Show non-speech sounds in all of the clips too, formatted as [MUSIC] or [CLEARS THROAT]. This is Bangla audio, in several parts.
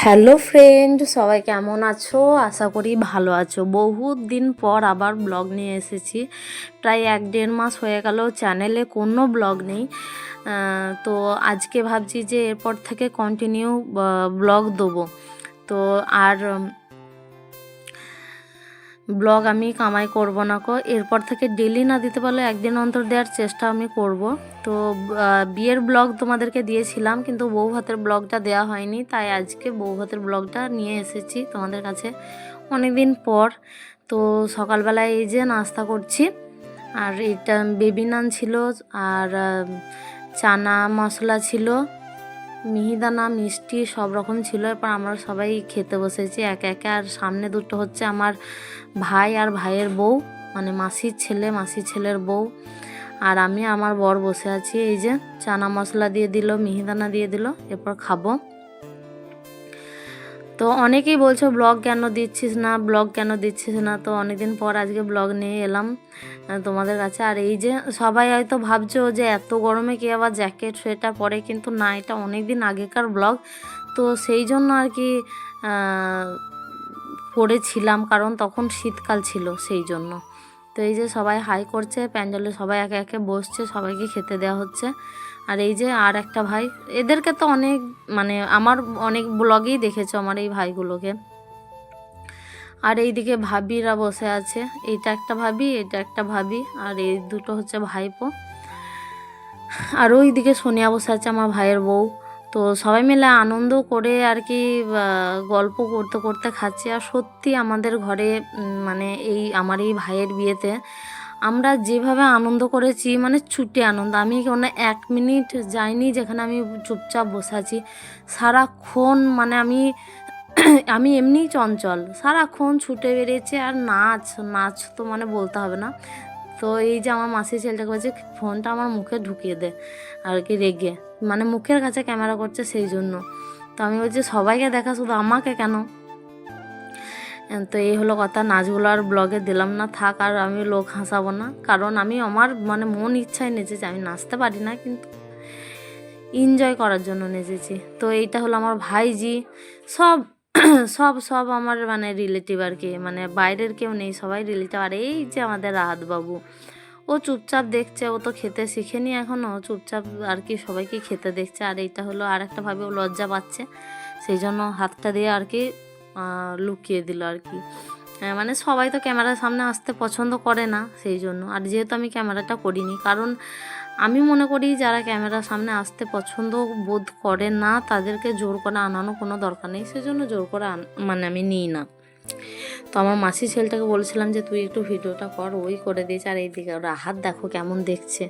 হ্যালো ফ্রেন্ড, সবাই কেমন আছো? আশা করি ভালো আছো। বহুত দিন পর আবার ব্লগ নিয়ে এসেছি। প্রায় এক দেড় মাস হয়ে গেল চ্যানেলে কোনো ব্লগ নেই। তো আজকে ভাবছি যে এরপর থেকে কন্টিনিউ ব্লগ দেবো। তো আর ব্লগ আমি কামাই করব না কো। এরপর থেকে ডেলি না দিতে পারলে একদিন অন্তর দেওয়ার চেষ্টা আমি করব। তো বিয়ের ব্লগ তোমাদেরকে দিয়েছিলাম, কিন্তু বউ ভাতের ব্লগটা দেওয়া হয়নি, তাই আজকে বউ ভাতের ব্লগটা নিয়ে এসেছি তোমাদের কাছে অনেক দিন পর। তো, সকালবেলায় এই যে নাস্তা করছি, আর এটা বেবি নান ছিল, আর চানা মশলা ছিল মিহিদানা, মিষ্টি সব রকম ছিল। এরপর আমরা সবাই খেতে বসেছি একে একে। আর সামনে দুটো হচ্ছে আমার ভাই আর ভাইয়ের বউ মানে মাসির ছেলে, মাসির ছেলের বউ। আর আমি আমার বর বসে আছি। এই যে চানা মশলা দিয়ে দিল, মিহিদানা দিয়ে দিল, এরপর খাব। তো অনেকেই বলছো, ব্লগ কেন দিচ্ছিস না? ব্লগ কেন দিচ্ছিস না? তো অনেকদিন পর আজকে ব্লগ নিয়ে এলাম তোমাদের কাছে। আর এই যে সবাই হয়তো ভাবছ যে এত গরমে কি আবার জ্যাকেট, সোয়েটার পরে, কিন্তু না, এটা অনেক দিন আগেকার ব্লগ। তো সেই জন্য আর কি পরেছিলাম কারণ তখন শীতকাল ছিল সেই জন্য। তো এই যে সবাই হাই করছে, প্যান্ডেলে সবাই একে একে বসছে, সবাইকে খেতে দেওয়া হচ্ছে। আর এই যে আর একটা ভাই, এদেরকে তো অনেক মানে আমার অনেক ব্লগেই দেখেছ আমার এই ভাইগুলোকে। আর এইদিকে ভাবিরা বসে আছে, এইটা একটা ভাবি, এটা একটা ভাবি, আর এই দুটো হচ্ছে ভাইপো। আর ওইদিকে সোনিয়া বসে আছে আমার ভাইয়ের বউ। তো সবাই মিলে আনন্দ করে আর কি গল্প করতে করতে খাচ্ছি। আর সত্যি আমাদের ঘরে মানে এই, আমার এই ভাইয়ের বিয়েতে আমরা যেভাবে আনন্দ করেছি মানে ছুটে আনন্দ। আমি কোনো এক মিনিট যাইনি যেখানে আমি চুপচাপ বসে আছি। সারাক্ষণ মানে আমি আমি এমনিই চঞ্চল। সারাক্ষণ ছুটে বেরিয়েছে আর নাচ নাচ তো মানে বলতে হবে না। তো এই যে আমার মাসির ছেলেটাকে বলছে, ফোনটা আমার মুখে ঢুকিয়ে দে আর কি রেগে। মানে মুখের কাছে ক্যামেরা করছে সেই জন্য। তো আমি বলছি, সবাইকে দেখা শুধু আমাকে কেন? তো এই হলো কথা নাচগুলো আর ব্লগে দিলাম না, থাক আর আমি লোক হাসাবো না। কারণ আমি আমার মানে মন ইচ্ছায় নেচেছি, আমি নাচতে পারি না, কিন্তু এনজয় করার জন্য নেচেছি। তো এইটা হলো আমার ভাইজি, সব [CLEARS THROAT] সব সব আমার মানে রিলেটিভ আর কি মানে বাইরের কেউ নেই, সবাই রিলেটিভ আর এই যে আমাদের রাহাত বাবু, ও চুপচাপ দেখছে, ও তো খেতে শিখেনি এখনও চুপচাপ আর কি সবাইকে খেতে দেখছে। আর এইটা হলো আর একটা ভাবে ও লজ্জা পাচ্ছে, সেই জন্য হাতটা দিয়ে আর কি লুকিয়ে দিল আর কি। মানে সবাই তো ক্যামেরার সামনে আসতে পছন্দ করে না সেই জন্য। আর যেহেতু আমি ক্যামেরাটা করিনি, কারণ আমি মনে করি যারা ক্যামেরার সামনে আসতে পছন্দ বোধ করে না, তাদেরকে জোর করে আনানো কোনো দরকার নেই। সেজন্য জোর করে মানে আমি নিই না। তো আমার মাসি ছেলেটাকে বলছিলাম যে, তুই একটু ভিডিওটা কর, ওই করে দিয়েছে। আর এইদিকে ওরা হাত দেখো কেমন দেখছে।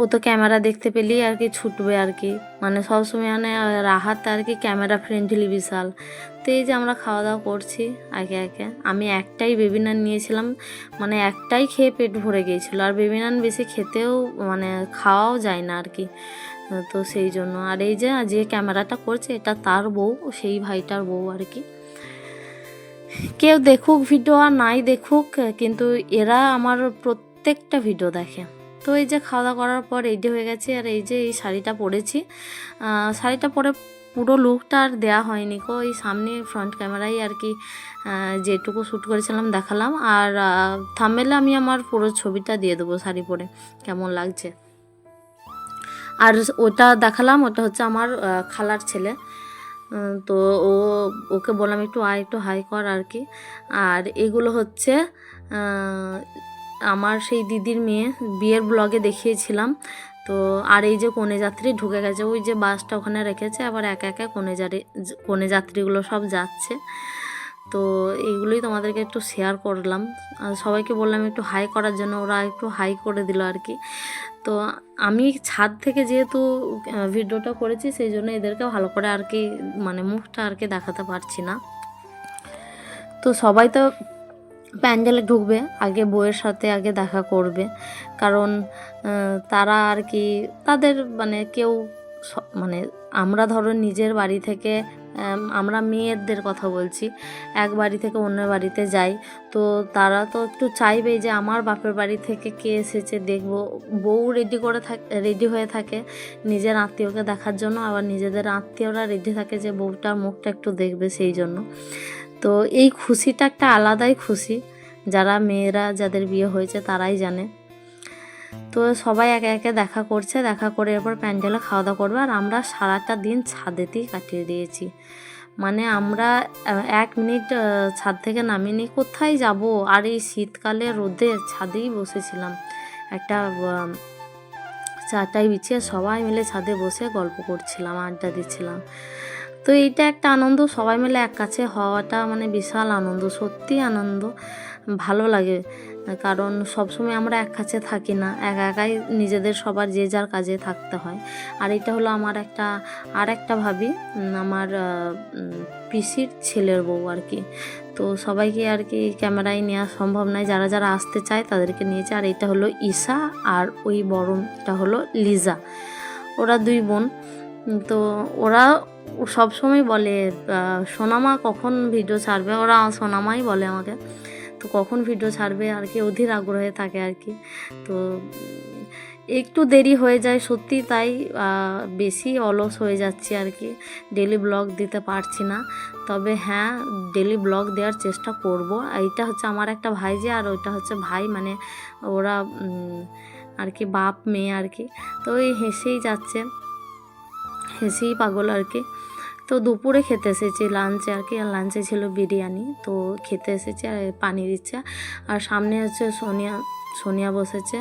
ও তো ক্যামেরা দেখতে পেলেই আর কি ছুটবে আর কি। মানে সবসময় মানে রাহাত আর কি ক্যামেরা ফ্রেন্ডলি বিশাল। তো এই যে আমরা খাওয়া দাওয়া করছি একে একে। আমি একটাই বেবিনান নিয়েছিলাম মানে একটাই খেয়ে পেট ভরে গিয়েছিল। আর বেবিনান বেশি খেতেও মানে খাওয়াও যায় না আর কি। তো সেই জন্য। আর এই যে যে ক্যামেরাটা করছে, এটা তার বউ, সেই ভাইটার বউ আর কি। কেউ দেখুক ভিডিও আর নাই দেখুক, কিন্তু এরা আমার প্রত্যেকটা ভিডিও দেখে। তো এই যে খাওয়া দাওয়া করার পর রেডি হয়ে গেছে আর এই যে এই শাড়িটা পরেছি। শাড়িটা পরে পুরো লুকটা আর দেওয়া হয়নি কো, এই সামনে ফ্রন্ট ক্যামেরায় আর কি যেটুকু শ্যুট করেছিলাম দেখালাম। আর থামেলে আমি আমার পুরো ছবিটা দিয়ে দেবো শাড়ি পরে, কেমন লাগছে। আর ওটা দেখালাম, ওটা হচ্ছে আমার খালার ছেলে। তো ও, ওকে বললাম একটু আয়, একটু হাই কর আর কি। আর এগুলো হচ্ছে আমার সেই দিদির মেয়ে বিয়ের ব্লগে দেখিয়েছিলাম। তো আর এই যে কনে যাত্রী ঢুকে গেছে, ওই যে বাসটা ওখানে রেখেছে, আবার একা একা কনে যাত্রী কনে যাত্রীগুলো সব যাচ্ছে। তো এইগুলোই তোমাদেরকে একটু শেয়ার করলাম। আর সবাইকে বললাম একটু হাই করার জন্য, ওরা একটু হাই করে দিল আর কি। তো আমি ছাদ থেকে যেহেতু ভিডিওটা করেছি, সেই জন্য এদেরকে ভালো করে আর কি মানে মুখটা আর কি দেখাতে পারছি না। তো সবাই তো প্যান্ডেলে ঢুকবে, আগে বউয়ের সাথে আগে দেখা করবে। কারণ তারা আর কি, তাদের মানে কেউ মানে আমরা ধরো নিজের বাড়ি থেকে আমরা মেয়েদের কথা বলছি, এক বাড়ি থেকে অন্য বাড়িতে যাই, তো তারা তো একটু চাইবেই যে আমার বাপের বাড়ি থেকে কে এসেছে দেখব। বউ রেডি করে থাক রেডি হয়ে থাকে নিজের আত্মীয়কে দেখার জন্য, আবার নিজেদের আত্মীয়রা রেডি থাকে যে বউটার মুখটা একটু দেখবে সেই জন্য। তো এই খুশিটা একটা আলাদাই খুশি। যারা মেয়েরা যাদের বিয়ে হয়েছে তারাই জানে। তো সবাই একে একে দেখা করছে, দেখা করে এরপর প্যান্ডেলে খাওয়া দাওয়া করবে। আর আমরা সারাটা দিন ছাদেতেই কাটিয়ে দিয়েছি। মানে আমরা এক মিনিট ছাদ থেকে নামিনি, কোথায় যাব? আর এই শীতকালে রোদে ছাদেই বসেছিলাম। একটা চাটাই বিছিয়ে সবাই মিলে ছাদে বসে গল্প করছিলাম, আড্ডা দিচ্ছিলাম। তো এইটা একটা আনন্দ। সবাই মিলে এক কাছে হওয়াটা মানে বিশাল আনন্দ, সত্যি আনন্দ। ভালো লাগে। কারণ সবসময় আমরা এক কাছে থাকি না। একা একাই নিজেদের সবার যে যার কাজে থাকতে হয়। আর এটা হলো আমার একটা আর একটা ভাবি আমার পিসির ছেলের বউ আর কি। তো সবাইকে আর কি ক্যামেরায় নেওয়া সম্ভব নয়। যারা যারা আসতে চায় তাদেরকে নিয়েছে আর এটা হলো ঈশা আর ওই বড়টা হলো লিজা। ওরা দুই বোন। তো ওরা সবসময় বলে সোনামা কখন ভিডিও ছাড়বে? ওরা সোনামাই বলে আমাকে। তো কখন ভিডিও ছাড়বে? আর কি অধীর আগ্রহে থাকে আর কি। তো একটু দেরি হয়ে যায় সত্যি তাই বেশি অলস হয়ে যাচ্ছি আর কি। ডেলি ব্লগ দিতে পারছি না। তবে হ্যাঁ ডেলি ব্লগ দেওয়ার চেষ্টা করব। এইটা হচ্ছে আমার একটা ভাই যে, আর ওইটা হচ্ছে ভাই। মানে ওরা আর কি বাপ, মেয়ে আর কি। তো ওই হেসেই যাচ্ছে। হেসেই পাগল আর কি। তো দুপুরে খেতে এসেছি লাঞ্চে আর কি। আর লাঞ্চে ছিল বিরিয়ানি। তো খেতে এসেছি আর পানি দিচ্ছে আর সামনে হচ্ছে সোনিয়া সোনিয়া বসেছে।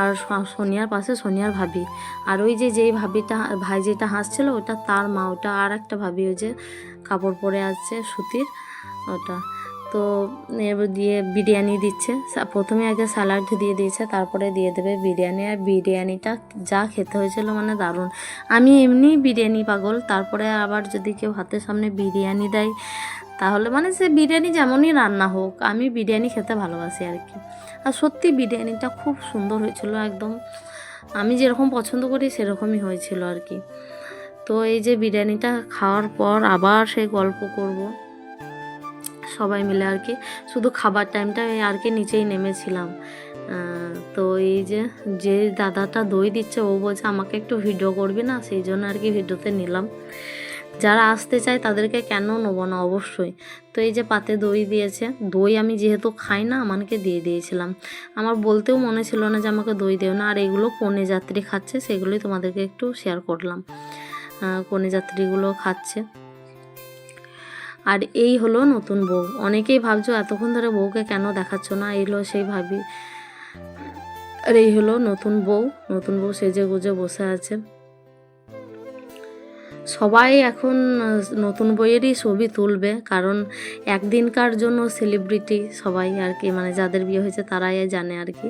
আর সোনিয়ার পাশে সোনিয়ার ভাবি। আর ওই যে যেই ভাবিটা, ভাই যেটা হাসছিল ওটা তার মা। ওটা আর একটা ভাবি ওই যে কাপড় পরে আছে সুতির, ওটা। তো এবার দিয়ে বিরিয়ানি দিচ্ছে। প্রথমে আগে স্যালাড দিয়ে দিয়েছে, তারপরে দিয়ে দেবে বিরিয়ানি। আর বিরিয়ানিটা যা খেতে হয়েছিল মানে দারুণ। আমি এমনি বিরিয়ানি পাগল, তারপরে আবার যদি কেউ হাতের সামনে বিরিয়ানি দেয়, তাহলে মানে সে বিরিয়ানি যেমনই রান্না হোক, আমি বিরিয়ানি খেতে ভালোবাসি আর কি। আর সত্যি বিরিয়ানিটা খুব সুন্দর হয়েছিল একদম। আমি যেরকম পছন্দ করি সেরকমই হয়েছিল আর কি। তো এই যে বিরিয়ানিটা খাওয়ার পর আবার সেই গল্প করব। সবাই মিলে আর কি। শুধু খাবার টাইমটা আর কি নিচেই নেমেছিলাম। তো এই যে যে দাদাটা দই দিচ্ছে, ও বলছে, আমাকে একটু ভিডিও করবি না? সেই জন্য আর কি ভিডিওতে নিলাম। যারা আসতে চায়, তাদেরকে কেন নেব না? অবশ্যই। তো এই যে পাতে দই দিয়েছে, দই আমি যেহেতু খাই না আমাকে দিয়ে দিয়েছিলাম। আমার বলতেও মনে ছিল না যে আমাকে দই দেও না, আর এগুলো কনে যাত্রী খাচ্ছে, সেগুলোই তোমাদেরকে একটু শেয়ার করলাম। কনে যাত্রীগুলো খাচ্ছে। আর এই হলো নতুন বউ। অনেকেই ভাবছ, এতক্ষণ ধরে বউকে কেন দেখাচ্ছ না? এই হলো সেই ভাবি। আর এই হলো নতুন বউ। নতুন বউ সেজে গুজে বসে আছে। সবাই এখন নতুন বইয়েরই ছবি তুলবে, কারণ একদিনকার জন্য সেলিব্রিটি সবাই আর কি মানে যাদের বিয়ে হয়েছে তারাই জানে আর কি।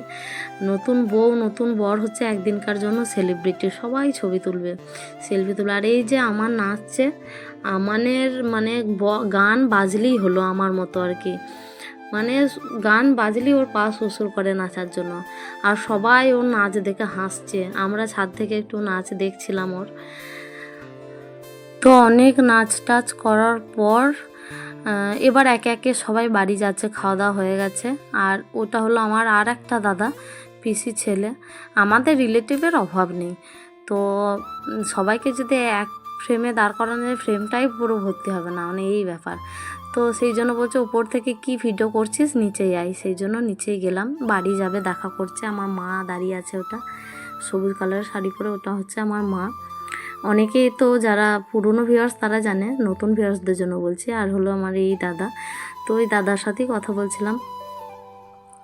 নতুন বউ, নতুন বর হচ্ছে একদিনকার জন্য সেলিব্রিটি সবাই ছবি তুলবে সেলফি তুলবে। আর এই যে আমার নাচছে, আমানের মানে গান বাজলেই হলো আমার মতো আর কি। মানে গান বাজলেই ওর পা শ্বশুর করে নাচার জন্য। আর সবাই ওর নাচ দেখে হাসছে, আমরা ছাদ থেকে একটু নাচ দেখছিলাম ওর। তো অনেক নাচ টাচ করার পর এবার একে একে সবাই বাড়ি যাচ্ছে খাওয়া দাওয়া হয়ে গেছে। আর ওটা হলো আমার আর একটা দাদা, পিসি ছেলে। আমাদের রিলেটিভের অভাব নেই। তো সবাইকে যদি এক ফ্রেমে দাঁড় করানো যায়, ফ্রেমটাই পুরো ভর্তি হবে না মানে এই ব্যাপার। তো সেই জন্য বলছে, ওপর থেকে কি ভিডিও করছিস? নিচেই আই সেই জন্য নিচেই গেলাম। বাড়ি যাবে, দেখা করছে আমার মা দাঁড়িয়ে আছে ওটা। সবুজ কালারের শাড়ি পরে ওটা হচ্ছে আমার মা। অনেকেই তো যারা পুরনো ভিউয়ার্স তারা জানে নতুন ভিউয়ার্সদের জন্য বলছি। আর হলো আমার এই দাদা। তো ওই দাদার সাথেই কথা বলছিলাম।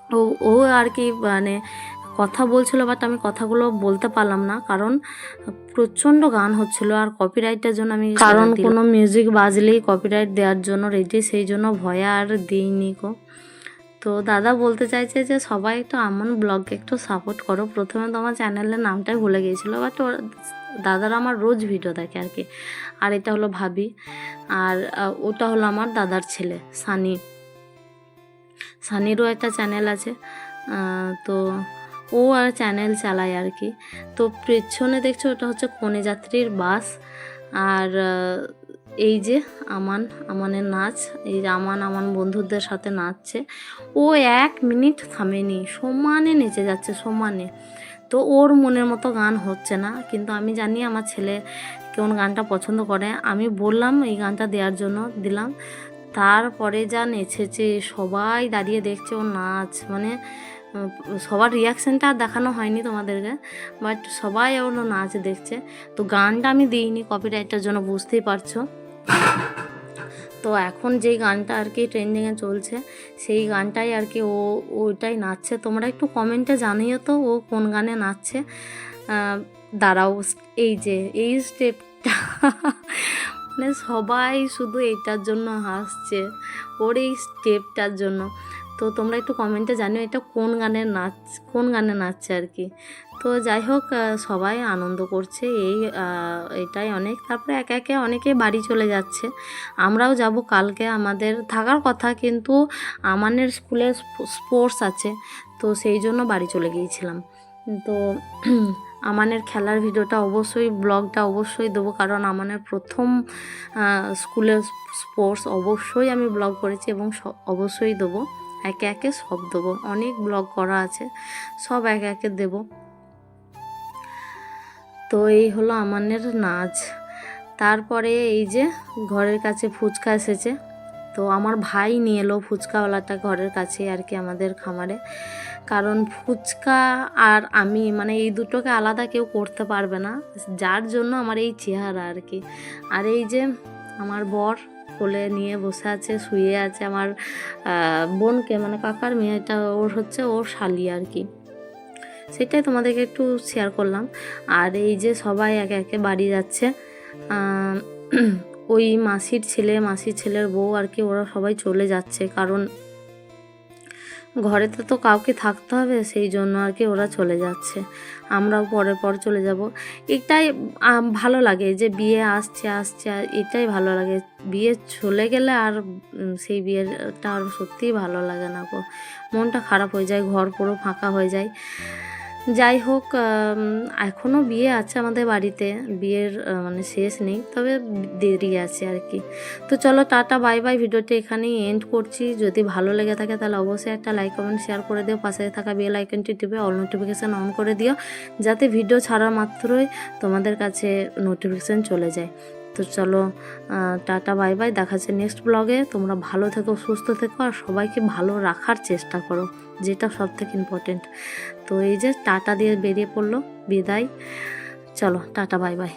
ও ও আর কি মানে কথা বলছিল বাট আমি কথাগুলো বলতে পারলাম না। কারণ প্রচণ্ড গান হচ্ছিল আর কপিরাইটের জন্য আমি কারণ কোনো মিউজিক বাজলেই কপিরাইট দেওয়ার জন্য রেডি সেই জন্য ভয়ে আর দিইনি গো। তো দাদা বলতে চাইছে যে, সবাই একটু আমন ব্লগকে একটু সাপোর্ট করো। প্রথমে তো আমার চ্যানেলের নামটাই ভুলে গিয়েছিল বাট দাদারা আমার রোজ ভিডিও দেখে আর কি। আর এটা হলো ভাবি, আর ওটা হলো আমার দাদার ছেলে, সানি। সানিরও একটা চ্যানেল আছে তো ও আর চ্যানেল চালায় আর কি। তো পেছনে দেখছ, ওটা হচ্ছে কনে যাত্রীর বাস, আর এই যে আমান, আমানের নাচ, এই যে আমান আমান বন্ধুদের সাথে নাচছে। ও এক মিনিট থামেনি, সমানে নেচে যাচ্ছে, সমানে। তো ওর মনের মতো গান হচ্ছে না, কিন্তু আমি জানি আমার ছেলে কোন গানটা পছন্দ করে। আমি বললাম এই গানটা দেওয়ার জন্য, দিলাম। তারপরে যা নেচেছে, সবাই দাঁড়িয়ে দেখছে ওর নাচ। মানে সবার রিয়াকশানটা আর দেখানো হয়নি তোমাদেরকে বাট সবাই ওর নাচ দেখছে। তো গানটা আমি দিইনি কপিরাইটের জন্য, বুঝতেই পারছ। তো এখন যেই গানটা আর কি ট্রেন্ডিংয়ে চলছে, সেই গানটাই আর কি ও, ওইটাই নাচছে। তোমরা একটু কমেন্টে জানিও তো ও কোন গানে নাচছে। দাঁড়াও, এই যে, এই স্টেপটা মানে সবাই শুধু এইটার জন্য হাসছে, ওর এই স্টেপটার জন্য। তো তোমরা একটু কমেন্টে জানিও এটা কোন গানের নাচ, কোন গানে নাচছে আর কি। তো যাই হোক সবাই আনন্দ করছে। এই এটাই অনেক। তারপরে একে একে অনেকে বাড়ি চলে যাচ্ছে। আমরাও যাব কালকে। আমাদের থাকার কথা, কিন্তু আমানের স্কুলে স্পোর্টস আছে। তো সেই জন্য বাড়ি চলে গিয়েছিলাম। তো [CLEARS THROAT] আমানের খেলার ভিডিওটা অবশ্যই, ব্লগটা অবশ্যই দেবো। কারণ আমানের প্রথম স্কুলের স্পোর্টস অবশ্যই আমি ব্লগ করেছি এবং অবশ্যই দেবো। একে একে সব দেবো। অনেক ব্লগ করা আছে। সব একে একে দেবো। তো এই হলো আমানের নাচ। তারপরে এই যে ঘরের কাছে ফুচকা এসেছে। তো আমার ভাই নিয়ে এলো ফুচকাওয়ালাটা ঘরের কাছে আর কি আমাদের খামারে। কারণ ফুচকা আর আমি মানে এই দুটোকে আলাদা কেউ করতে পারবে না। যার জন্য আমার এই চেহারা আর কি। আর এই যে আমার বর কোলে নিয়ে বসে আছে, শুয়ে আছে। আমার বোনকে মানে কাকার মেয়েটা, ওর হচ্ছে ওর শালি আর কি। সেটাই তোমাদেরকে একটু শেয়ার করলাম। আর এই যে সবাই একে একে বাড়ি যাচ্ছে [CLEARS THROAT] ওই মাসির ছেলে, মাসির ছেলের বউ আর কি, ওরা সবাই চলে যাচ্ছে। কারণ ঘরেতে তো কাউকে থাকতে হবে, সেই জন্য আর কি ওরা চলে যাচ্ছে। আমরাও পরে পর চলে যাব। এটাই ভালো লাগে যে বিয়ে আসছে আসছে এটাই ভালো লাগে। বিয়ে চলে গেলে আর সেই বিয়েটা আর সত্যিই ভালো লাগে না মনটা খারাপ হয়ে যায়, ঘর পুরো ফাঁকা হয়ে যায়। যাই হোক এখনও বিয়ে আছে আমাদের বাড়িতে। বিয়ের মানে শেষ নেই, তবে দেরি আছে আর কি। তো চলো, টাটা, বাই বাই। ভিডিওটি এখানেই এন্ড করছি। যদি ভালো লেগে থাকে তাহলে অবশ্যই একটা লাইক কমেন্ট শেয়ার করে দিও। পাশে থাকা বেল আইকনটি টিপে অল নোটিফিকেশান অন করে দিও, যাতে ভিডিও ছাড়া মাত্রই তোমাদের কাছে নোটিফিকেশান চলে যায়। তো চলো টাটা, বাই বাই। দেখা যাচ্ছে নেক্সট ব্লগে তোমরা ভালো থেকো, সুস্থ থেকো, আর সবাইকে ভালো রাখার চেষ্টা করো। যেটা সব থেকে ইম্পর্টেন্ট তো এই যে টাটা দিয়ে বেরিয়ে পড়ল, বিদায়। চলো, টাটা বাই বাই